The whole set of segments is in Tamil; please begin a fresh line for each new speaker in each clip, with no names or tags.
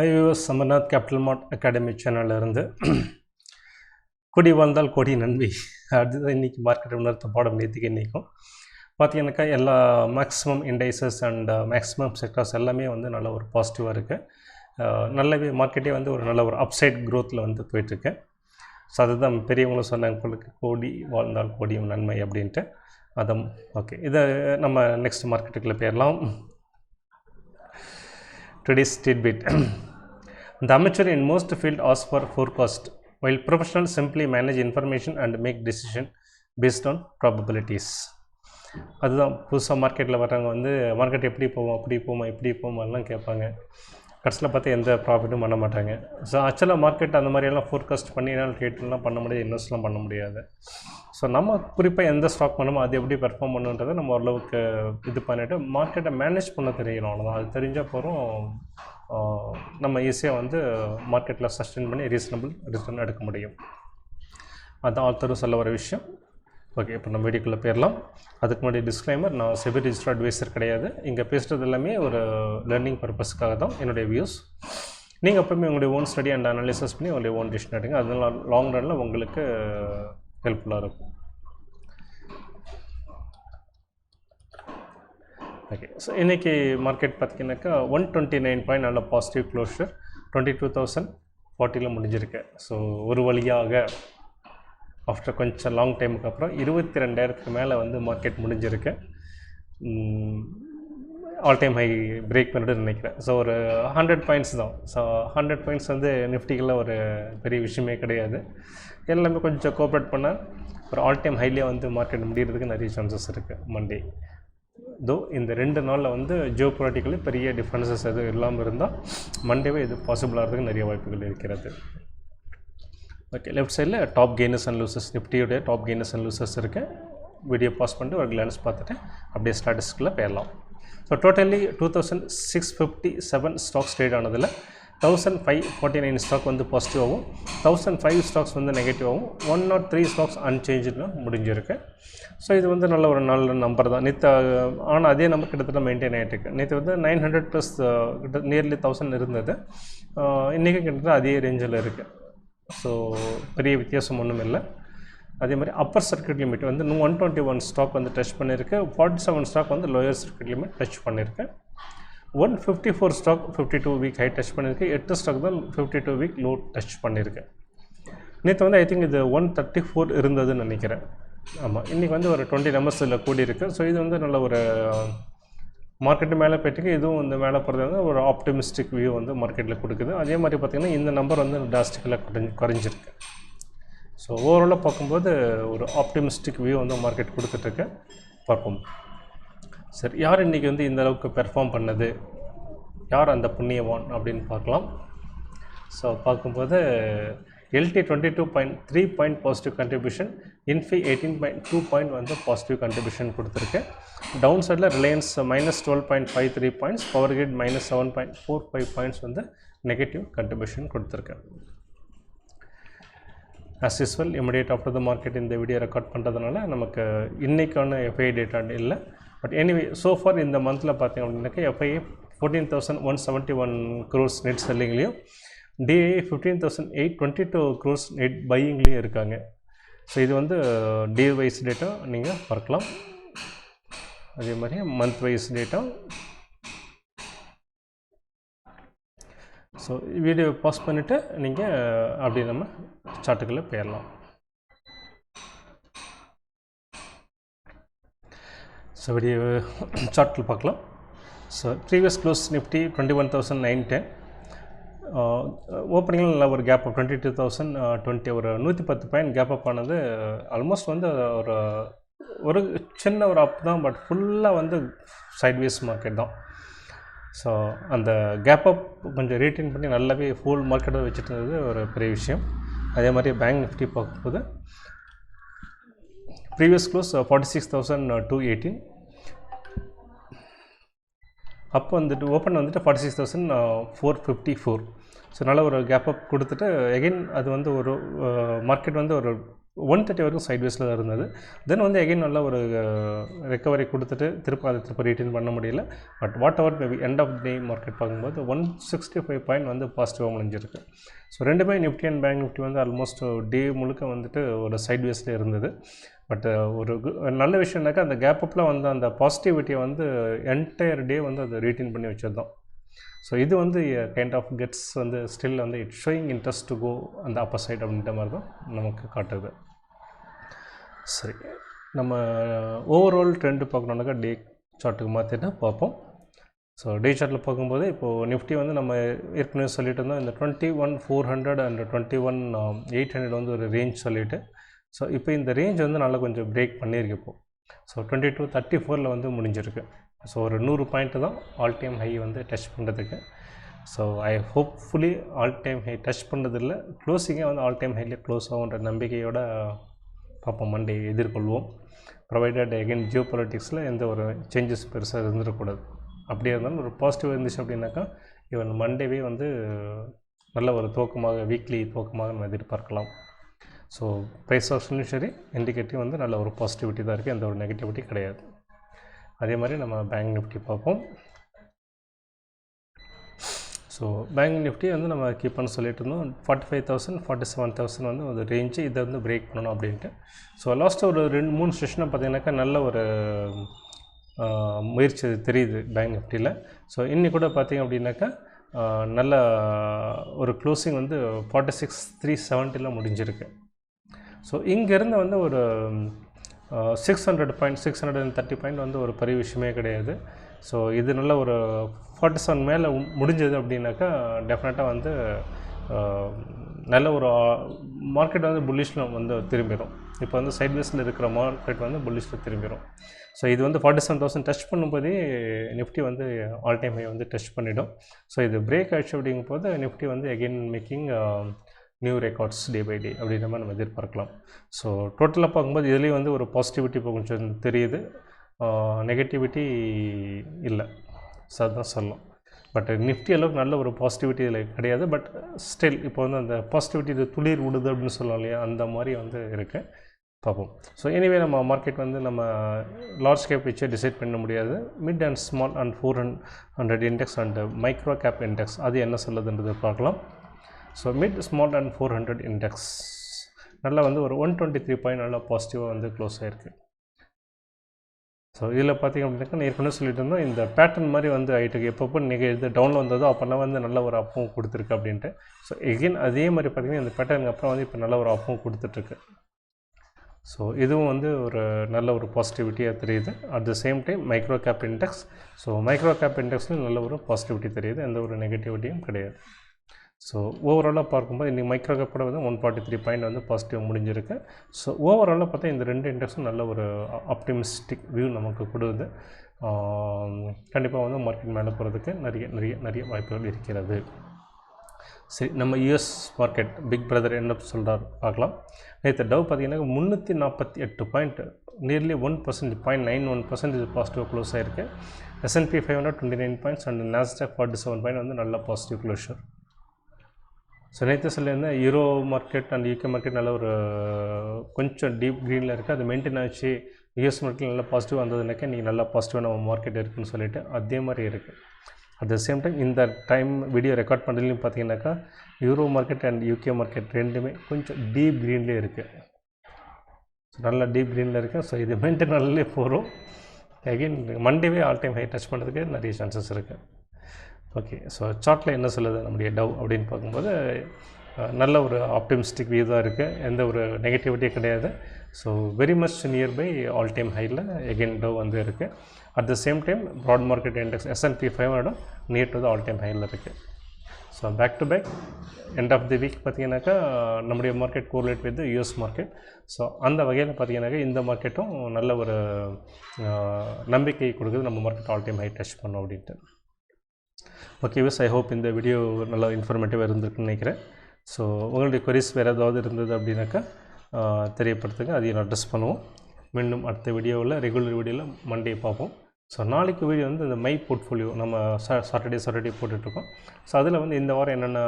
IVS Amarnath capital mart academy சேனல்லேருந்து கொடி வாழ்ந்தால் கொடி நன்மை. அதுதான் இன்றைக்கி மார்க்கெட் உணர்த்த பாடம் நேற்றுக்கு இன்றைக்கும் பார்த்தீங்கன்னாக்கா எல்லா maximum indices and maximum sectors எல்லாமே வந்து நல்ல ஒரு பாசிட்டிவாக இருக்குது நல்லவே மார்க்கெட்டே வந்து ஒரு நல்ல ஒரு அப்சைட் க்ரோத்தில் வந்து போயிட்டுருக்கு. ஸோ அதுதான் பெரியவங்களும் சொன்னாங்க உங்களுக்கு கோடி வாழ்ந்தால் கோடியும் நன்மை அப்படின்ட்டு. அதம் ஓகே இதை நம்ம நெக்ஸ்ட் மார்க்கெட்டுக்குள்ளே போயிடலாம். ட்ரெடிஷ்னீட் பிட் the amateur in most field asks for forecast, while professionals simply manage information and make decision based on probabilities. அதுதான் புதுசாக மார்க்கெட்டில் வர்றவங்க வந்து மார்க்கெட் எப்படி போவோம் அப்படி போவோமா இப்படி போவோமாலாம் கேட்பாங்க. கடைசியில் பார்த்து எந்த ப்ராஃபிட்டும் பண்ண மாட்டாங்க. ஸோ ஆக்சுவலாக மார்க்கெட் அந்த மாதிரியெல்லாம் ஃபோர்காஸ்ட் பண்ணி என்னால் ட்ரேட்லாம் பண்ண முடியாது இன்வெஸ்ட்லாம் பண்ண முடியாது. ஸோ நம்ம குறிப்பாக எந்த ஸ்டாக் பண்ணணுமோ அது எப்படி பெர்ஃபார்ம் பண்ணுன்றதை நம்ம ஓரளவுக்கு இது பண்ணிவிட்டு மார்க்கெட்டை மேனேஜ் பண்ண தெரியணும் அவ்வளோதான் அது தெரிஞ்சால் போகிறோம் நம்ம ஈஸியாக வந்து மார்க்கெட்டில் சஸ்டெயின் பண்ணி ரீசனபிள் ரிட்டர்ன் எடுக்க முடியும். அதுதான் ஆல்தரும் சொல்ல வர விஷயம். ஓகே இப்போ நம்ம வீடியோக்குள்ளே போயிடலாம். அதுக்கு முன்னாடி டிஸ்க்ளைமர் நான் செபி ரிஜிஸ்டர் அட்வைசர் கிடையாது. இங்கே பேசுகிறது எல்லாமே ஒரு லேர்னிங் பர்பஸ்க்காக தான் என்னுடைய வியூஸ் நீங்கள் எப்பவுமே உங்களுடைய ஓன் ஸ்டடி அண்ட் அனாலிசிஸ் பண்ணி உங்களுடைய ஓன் டிசிஷன் எடுங்க. அதனால் லாங் ரனில் உங்களுக்கு ஹெல்ப்ஃபுல்லாக இருக்கும். ஓகே ஸோ இன்றைக்கி மார்க்கெட் பார்த்திங்கனாக்கா ஒன் டுவெண்ட்டி நைன் பாயிண்ட் நல்ல positive closure twenty two thousand ஃபார்ட்டியில் முடிஞ்சிருக்கு. ஸோ ஒரு வழியாக ஆஃப்டர் கொஞ்சம் லாங் டைமுக்கு அப்புறம் இருபத்தி ரெண்டாயிரத்துக்கு மேலே வந்து மார்க்கெட் முடிஞ்சிருக்கு. ஆல் டைம் ஹை பிரேக் பண்ணிட்டு நினைக்கிறேன். ஸோ ஒரு ஹண்ட்ரட் பாயிண்ட்ஸ் தான். ஸோ ஹண்ட்ரட் பாயிண்ட்ஸ் வந்து நிஃப்டிகளில் ஒரு பெரிய விஷயமே கிடையாது. எல்லாமே கொஞ்சம் கோஆப்ரேட் பண்ணால் ஒரு ஆல் டைம் ஹைலியாக வந்து மார்க்கெட் முடிகிறதுக்கு நிறைய சான்சஸ் இருக்குது மண்டே தோ இந்த ரெண்டு நாளில் வந்து ஜியோ பொலிட்டிக்கலி பெரிய டிஃப்ரென்சஸ் எதுவும் இல்லாமல் இருந்தால் மண்டேவே இது பாசிபிளாகிறதுக்கு நிறைய வாய்ப்புகள் இருக்கிறது. ஓகே லெஃப்ட் சைடில் டாப் கெய்னர்ஸ் அண்ட் லூசஸ் நிஃப்டியுடைய டாப் கெய்னர்ஸ் அண்ட் லூசஸ் இருக்குது வீடியோ பாஸ் பண்ணிட்டு ஒரு கிளான்ஸ் பார்த்துட்டு அப்படியே ஸ்டாட்டிஸ்டிக்கில் போயிடலாம். So totally two thousand six fifty seven stocks trade ஆனதில் thousand five forty nine stock வந்து பாசிட்டிவாகவும் தௌசண்ட் ஃபைவ் ஸ்டாக்ஸ் வந்து நெகட்டிவாகவும் ஒன் நாட் த்ரீ ஸ்டாக்ஸ் அன்சேஞ்சுன்னு முடிஞ்சிருக்கு. ஸோ இது வந்து நல்ல ஒரு நல்ல நம்பர் தான். நேற்று ஆனால் அதே நம்பர் கிட்டத்தட்ட மெயின்டைன் ஆகிட்டு இருக்கு நேற்று வந்து நைன் ஹண்ட்ரட் ப்ளஸ் கிட்ட நியர்லி தௌசண்ட் இருந்தது. இன்றைக்கும் கிட்டத்தட்ட அதே ரேஞ்சில் இருக்குது ஸோ பெரிய வித்தியாசம் ஒன்றும் இல்லை. அதே மாதிரி அப்பர் சர்க்கியூட் லிமிட் வந்து ஒன் டுவெண்ட்டி ஒன் ஸ்டாக் வந்து டச் பண்ணியிருக்கு ஃபார்ட்டி செவன் ஸ்டாக் வந்து லோயர் சர்க்கியூட் லிமிட் டச் பண்ணியிருக்கு one fifty four stock fifty two week high touch பண்ணியிருக்கு எட்டு ஸ்டாக் தான் fifty two week low touch பண்ணியிருக்கு நேற்று வந்து ஐ திங்க் இது ஒன் தேர்ட்டி ஃபோர் இருந்ததுன்னு நினைக்கிறேன். ஆமாம் இன்றைக்கி வந்து ஒரு டுவெண்ட்டி நம்பர்ஸ் இதில் கூடி இருக்குது ஸோ இது வந்து நல்ல ஒரு மார்க்கெட்டு மேலே போயிட்டுக்கு இதுவும் இந்த மேலே போகிறது வந்து ஒரு ஆப்டிமிஸ்டிக் வியூ வந்து மார்க்கெட்டில் கொடுக்குது. அதே மாதிரி பார்த்திங்கன்னா இந்த நம்பர் வந்து டாஸ்டிக்கில் குறைஞ்சி குறைஞ்சிருக்கு. ஸோ ஓவராலாக பார்க்கும்போது ஒரு ஆப்டிமிஸ்டிக் வியூ வந்து மார்க்கெட் கொடுத்துட்ருக்கு பார்ப்போம். சரி யார் இன்றைக்கி வந்து இந்த அளவுக்கு பெர்ஃபார்ம் பண்ணது? யார் அந்த புண்ணியவான் அப்படின்னு பார்க்கலாம். ஸோ பார்க்கும்போது LT twenty two point three point positive contribution Infy eighteen point two point வந்து பாசிட்டிவ் கண்ட்ரிபியூஷன் கொடுத்துருக்கு. டவுன் சைடில் Reliance minus twelve point five three points power grid minus seven point four five points வந்து நெகட்டிவ் கண்ட்ரிபியூஷன் கொடுத்துருக்கு. As usual immediate after the market இந்த வீடியோ ரெக்கார்ட் பண்ணுறதுனால நமக்கு இன்றைக்கான எஃப்ஐ டேட்டா இல்லை. பட் எனிவே சோஃபார் இந்த மந்தில் பார்த்தீங்க அப்படின்னாக்கா FII fourteen thousand one seventy one crores net செல்லிங்லேயும் DII fifteen thousand eight twenty two crores net பையிங்லேயும் இருக்காங்க. ஸோ இது வந்து டே வைஸ் டேட்டா நீங்கள் பார்க்கலாம். அதே மாதிரி month wise data so video pause பண்ணிவிட்டு நீங்கள் அப்படி நம்ம சார்ட்டுக்குள்ளே போயிடலாம். ஸோ வீடியோ சார்ட்டில் பார்க்கலாம். So previous close Nifty twenty one thousand nine ten ஓப்பனிங்கில் நல்ல ஒரு gap up twenty two thousand twenty ஒரு நூற்றி பத்து பாயிண்ட் கேப் அப் ஆனது uh, ஆல்மோஸ்ட் வந்து ஒரு ஒரு சின்ன ஒரு அப் தான் பட் ஃபுல்லாக வந்து சைட்வேஸ் மார்க்கெட் தான். ஸோ அந்த கேப் அப் கொஞ்சம் ரீட்டைன் பண்ணி நல்லாவே ஃபுல் மார்க்கெட்டை வச்சுட்டு இருந்தது ஒரு பெரிய விஷயம். அதே மாதிரி பேங்க் நிஃப்டி பார்க்கும்போது previous close forty six thousand two அப்போ வந்துட்டு ஓப்பன் வந்துட்டு forty six thousand four fifty four so நல்ல ஒரு கேப் அப் கொடுத்துட்டு எகைன் அது வந்து ஒரு uh, மார்க்கெட் வந்து ஒரு ஒன் தேர்ட்டி வரைக்கும் சைட்வேஸில் தான் இருந்தது. தென் வந்து எகைன் நல்ல ஒரு uh, ரெக்கவரி கொடுத்துட்டு திருப்ப அதை திருப்ப ரீட்டைன் பண்ண முடியல. But what our maybe end of day market பார்க்கும்போது ஒன் சிக்ஸ்டி ஃபைவ் பாயிண்ட் வந்து பாசிட்டிவாக முடிஞ்சிருக்கு. ஸோ ரெண்டுமே நிஃப்டி அண்ட் பேங்க் நிஃப்டி வந்து ஆல்மோஸ்ட் டே முழுக்க வந்துட்டு ஒரு சைட்வேஸில் இருந்தது. பட் ஒரு கு- நல்ல விஷயம்னாக்கா அந்த கேப் அப்பில் வந்து அந்த பாசிட்டிவிட்டியை வந்து என்டையர் டே வந்து அதை ரீட்டைன் பண்ணி வச்சிருந்தோம் ஸோ இது வந்து கைண்ட் ஆஃப் கெட்ஸ் வந்து ஸ்டில் வந்து it showing interest to go அந்த அப்பர் சைட் அப்படின்ற மாதிரி தான் நமக்கு காட்டுது. சரி நம்ம ஓவரால் ட்ரெண்டு பார்க்கணுன்னாக்கா டே சார்ட்டுக்கு மாற்றிட்டு பார்ப்போம். ஸோ டே சார்ட்டில் பார்க்கும்போது இப்போது நிஃப்டி வந்து நம்ம ஏற்கனவே சொல்லிட்டு இருந்தோம் இந்த twenty one four hundred and twenty one eight hundred வந்து ஒரு ரேஞ்ச் சொல்லிவிட்டு ஸோ இப்போ இந்த ரேஞ்ச் வந்து நல்லா கொஞ்சம் பிரேக் பண்ணியிருக்கு இப்போ. ஸோ டுவெண்ட்டி டூ தேர்ட்டி ஃபோரில் வந்து முடிஞ்சிருக்கு. ஸோ ஒரு நூறு பாயிண்ட்டு தான் ஆல் டைம் ஹை வந்து டச் பண்ணுறதுக்கு so I hopefully all time high touch பண்ணுறதில்ல க்ளோஸிங்கே வந்து ஆல் டைம் ஹையில் க்ளோஸ் ஆகுன்ற நம்பிக்கையோட பார்ப்போம். மண்டே எதிர்கொள்வோம். ப்ரொவைடட் எகைன் ஜியோ பொலிட்டிக்ஸில் எந்த ஒரு சேஞ்சஸ் பெருசாக இருந்துடக்கூடாது. அப்படியே இருந்தாலும் ஒரு பாசிட்டிவ் இருந்துச்சு அப்படின்னாக்கா இவன் மண்டேவே வந்து நல்ல ஒரு துவக்கமாக வீக்லி துவக்கமாக நம்ம எதிர்பார்க்கலாம். ஸோ ப்ரைஸ் ஆப்ஷன்லையும் சரி இண்டிகேட்டிவ் வந்து நல்ல ஒரு பாசிட்டிவிட்டி தான் இருக்குது எந்த ஒரு நெகட்டிவிட்டி கிடையாது. அதே மாதிரி நம்ம பேங்க் நிஃப்டி பார்ப்போம். ஸோ பேங்க் நிஃப்டி வந்து நம்ம கீப் பண்ண சொல்லிட்டு இருந்தோம். Forty five thousand forty seven thousand வந்து ஒரு ரேஞ்சு இதை வந்து பிரேக் பண்ணணும் அப்படின்ட்டு. ஸோ லாஸ்ட்டு ஒரு ரெண்டு மூணு செஷனை பார்த்தீங்கன்னாக்கா நல்ல ஒரு முயற்சி தெரியுது பேங்க் நிஃப்டியில் ஸோ இன்னி கூட பார்த்தீங்க அப்படின்னாக்கா நல்ல ஒரு க்ளோசிங் வந்து ஃபார்ட்டி சிக்ஸ் த்ரீ செவன்ட்டியில் முடிஞ்சிருக்கு. ஸோ இங்கேருந்து வந்து ஒரு six hundred point six hundred and thirty point வந்து ஒரு பெரிய விஷயமே கிடையாது. ஸோ இது நல்ல ஒரு ஃபார்ட்டி செவன் மேலே முடிஞ்சது அப்படின்னாக்கா டெஃபினட்டாக வந்து நல்ல ஒரு மார்க்கெட் வந்து புல்லிஷில் வந்து திரும்பிடும் இப்போ வந்து சைட்வேஸில் இருக்கிற மார்க்கெட் வந்து புல்லிஷில் திரும்பிடும் ஸோ இது வந்து ஃபார்ட்டி செவன் தௌசண்ட் டச் பண்ணும்போதே நிஃப்டி வந்து ஆல் டைம் ஹை வந்து டச் பண்ணிவிடும் ஸோ இது பிரேக் ஆயிடுச்சு அப்படிங்கும்போது நிஃப்டி வந்து again making new records day by day அப்படின்ற மாதிரி நம்ம எதிர்பார்க்கலாம். ஸோ டோட்டலாக பார்க்கும்போது இதுலேயும் வந்து ஒரு பாசிட்டிவிட்டி இப்போ கொஞ்சம் தெரியுது. நெகட்டிவிட்டி இல்லை. ஸோ அதுதான் சொல்லலாம் பட் நிஃப்டி அளவுக்கு நல்ல ஒரு பாசிட்டிவிட்டி இதில் கிடையாது. பட் ஸ்டில் இப்போ வந்து அந்த பாசிட்டிவிட்டி இது துளிர் விடுது அப்படின்னு சொல்லலாம் இல்லையா? அந்த மாதிரி வந்து இருக்குது பார்ப்போம். ஸோ எனிவே நம்ம மார்க்கெட் வந்து நம்ம லார்ஜ் கேப் வச்சு டிசைட் பண்ண முடியாது. Mid and small and four hund hundred index and micro cap index அது என்ன சொல்லுதுன்றது பார்க்கலாம். So mid small and four hundred index நல்லா வந்து ஒரு ஒன் டுவெண்ட்டி த்ரீ பாயிண்ட் நல்லா பாசிட்டிவாக வந்து க்ளோஸ் ஆகிருக்கு ஸோ இதில் பார்த்தீங்க அப்படின்னாக்கா நான் ஏற்கனவே சொல்லிட்டு இருந்தோம் இந்த பேட்டர்ன் மாதிரி வந்து ஆகிட்டு எப்பப்போ நீங்கள் இது டவுனில் வந்ததோ அப்போல்லாம் வந்து நல்ல ஒரு அப்பவும் கொடுத்துருக்கு அப்படின்ட்டு. ஸோ எகெயின் அதே மாதிரி பார்த்திங்கன்னா இந்த பேட்டர்னுக்கு அப்புறம் வந்து இப்போ நல்ல ஒரு அப்பவும் கொடுத்துட்ருக்கு ஸோ இதுவும் வந்து ஒரு நல்ல ஒரு பாசிட்டிவிட்டியாக தெரியுது. At the same time micro cap index so micro cap இண்டெக்ஸ்லையும் நல்ல ஒரு பாசிட்டிவிட்டி தெரியுது. எந்த ஒரு நெகட்டிவிட்டியும் கிடையாது. ஸோ ஓவராலாக பார்க்கும்போது இன்றைக்கி மைக்ரோ வந்து ஒன் ஃபார்ட்டி த்ரீ பாயிண்ட் வந்து பாசிட்டிவ் முடிஞ்சிருக்கு. ஸோ ஓவராலாக பார்த்தா இந்த ரெண்டு இண்டெக்ஸும் நல்ல ஒரு ஆப்டிமிஸ்டிக் வியூ நமக்கு கொடுது கண்டிப்பாக வந்து மார்க்கெட் மேலே போகிறதுக்கு நிறைய நிறைய நிறைய வாய்ப்புகள் இருக்கிறது. சரி நம்ம யூஎஸ் மார்க்கெட் பிக் பிரதர் என்ன சொல்கிறார் பார்க்கலாம். நேற்று டவ் பார்த்தீங்கன்னா முந்நூற்றி நாற்பத்தி எட்டு point nearly one percent point nine one percentage positive close ஆயிருக்கு. S&P five hundred twenty nine points and Nasdaq forty seven point வந்து நல்ல பாசிட்டிவ் க்ளோஷர் ஸோ நேற்று சொல்லியிருந்தேன் euro market and UK market நல்ல ஒரு கொஞ்சம் டீப் க்ரீனில் இருக்குது அது மெயின்டைன் ஆச்சு. யூஎஸ் மார்க்கெட் நல்லா பாசிட்டிவ் வந்ததுனாக்கா நீங்கள் நல்லா பாசிட்டிவான மார்க்கெட் இருக்குன்னு சொல்லிட்டு அதே மாதிரி இருக்குது அட் த சேம் டைம் இந்த டைம் வீடியோ ரெக்கார்ட் பண்ணுறதுலையும் பார்த்தீங்கன்னாக்கா euro market and UK market ரெண்டுமே கொஞ்சம் டீப் க்ரீன்லேயே இருக்குது ஸோ நல்லா டீப் க்ரீனில் இருக்குது ஸோ இது மெயின்டைன் நல்லாலே போகிறோம் அகெயின் மண்டேவே ஆல் டைம் ஹை டச் பண்ணுறதுக்கு நிறைய சான்சஸ் இருக்குது ஓகே ஸோ சார்ட்டில் என்ன சொல்லுது? நம்முடைய டவ் அப்படின்னு பார்க்கும்போது நல்ல ஒரு ஆப்டிமிஸ்டிக் வியூ தான் இருக்குது எந்த ஒரு நெகட்டிவிட்டியும் கிடையாது. So very much nearby all time ஹையில் எகெயின் டவ் வந்து இருக்குது at the same time broad market index S&P five ஹண்ட்ரடும் near to the all time ஹையில் இருக்குது so back to back end of the week பார்த்தீங்கன்னாக்கா நம்முடைய market correlate with US market so அந்த வகையில் பார்த்தீங்கன்னாக்கா இந்த மார்க்கெட்டும் நல்ல ஒரு நம்பிக்கை கொடுக்குது. நம்ம market all time high touch பண்ணோம் அப்படின்ட்டு. ஓகே விஸ் ஐ ஹோப் இந்த வீடியோ நல்லா இன்ஃபர்மேட்டிவாக இருந்திருக்குன்னு நினைக்கிறேன். ஸோ உங்களுடைய கொரிஸ் வேறு ஏதாவது இருந்தது அப்படின்னாக்கா தெரியப்படுத்துங்க. அதையும் அட்ரஸ் பண்ணுவோம். மீண்டும் அடுத்த வீடியோவில் ரெகுலர் வீடியோவில் மண்டே பார்ப்போம். ஸோ நாளைக்கு வீடியோ வந்து இந்த மை போர்ட்ஃபோலியோ நம்ம சாட்டர்டே சாட்டர்டே போட்டுட்ருக்கோம். ஸோ அதில் வந்து இந்த வாரம் என்னென்ன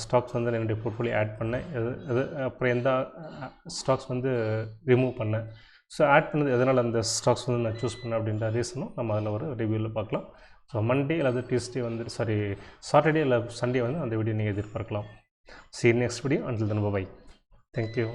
ஸ்டாக்ஸ் வந்து என்னுடைய போர்ட்ஃபோலியோ ஆட் பண்ணேன் எது எது அப்புறம் எந்த ஸ்டாக்ஸ் வந்து ரிமூவ் பண்ணேன். ஸோ ஆட் பண்ணது எதனால் அந்த ஸ்டாக்ஸ் வந்து நான் சூஸ் பண்ணேன் அப்படின்ற ரீசனும் நம்ம அதில் ஒரு ரிவ்யூவில் பார்க்கலாம். ஸோ மண்டே அல்லது டியூஸ்டே வந்து சாரி சாட்டர்டே இல்லை சண்டே வந்து அந்த வீடியோ நீங்கள் எதிர்பார்க்கலாம். சரி next video until then bye thank you